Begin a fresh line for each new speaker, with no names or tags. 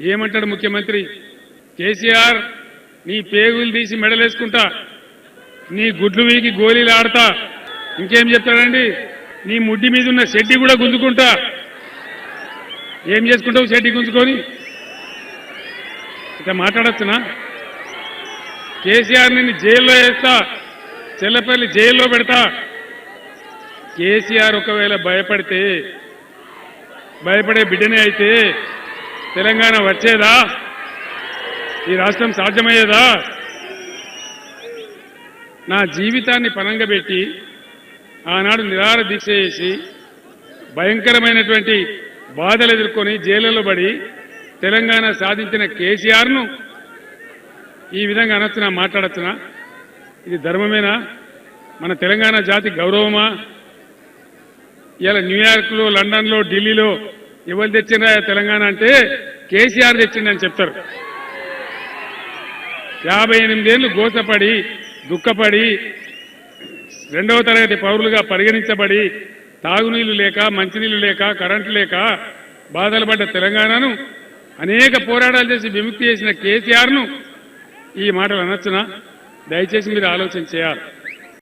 ఏమంటాడు ముఖ్యమంత్రి? కేసీఆర్ నీ పేగులు తీసి మెడలేసుకుంటా. నీ గుడ్లు వీకి గోళీలు ఆడతా. ఇంకేం చెప్తాడండి? నీ ముడ్డి మీద ఉన్న షెడ్డి కూడా గుంజుకుంటా. ఏం చేసుకుంటావు షెడ్డి గుంజుకొని? ఇక మాట్లాడచ్చునా? కేసీఆర్ నిన్ను జైల్లో వేస్తా. చెల్లపల్లి జైల్లో పెడతా. కేసీఆర్ ఒకవేళ భయపడితే భయపడే బిడ్డనే అయితే తెలంగాణ వచ్చేదా? ఈ రాష్ట్రం సాధ్యమయ్యేదా? నా జీవితాన్ని పనంగా పెట్టి ఆనాడు నిరార దీక్ష చేసి భయంకరమైనటువంటి బాధలు ఎదుర్కొని జైలులో పడి తెలంగాణ సాధించిన కేసీఆర్ను ఈ విధంగా అనొచ్చునా మాట్లాడచ్చునా? ఇది ధర్మమేనా? మన తెలంగాణ జాతి గౌరవమా? ఇలా న్యూయార్క్లో లండన్లో ఢిల్లీలో ఎవరు తెచ్చిండ్రా తెలంగాణ అంటే కేసీఆర్ తెచ్చిండని చెప్తారు. యాభై ఎనిమిదేళ్ళు గోసపడి దుఃఖపడి రెండవ తరగతి పౌరులుగా పరిగణించబడి తాగునీళ్ళు లేక మంచినీళ్ళు లేక కరెంటు లేక బాధలు పడ్డ తెలంగాణను అనేక పోరాటాలు చేసి విముక్తి చేసిన కేసీఆర్ను ఈ మాటలు అనొచ్చునా? దయచేసి మీరు ఆలోచన చేయాలి.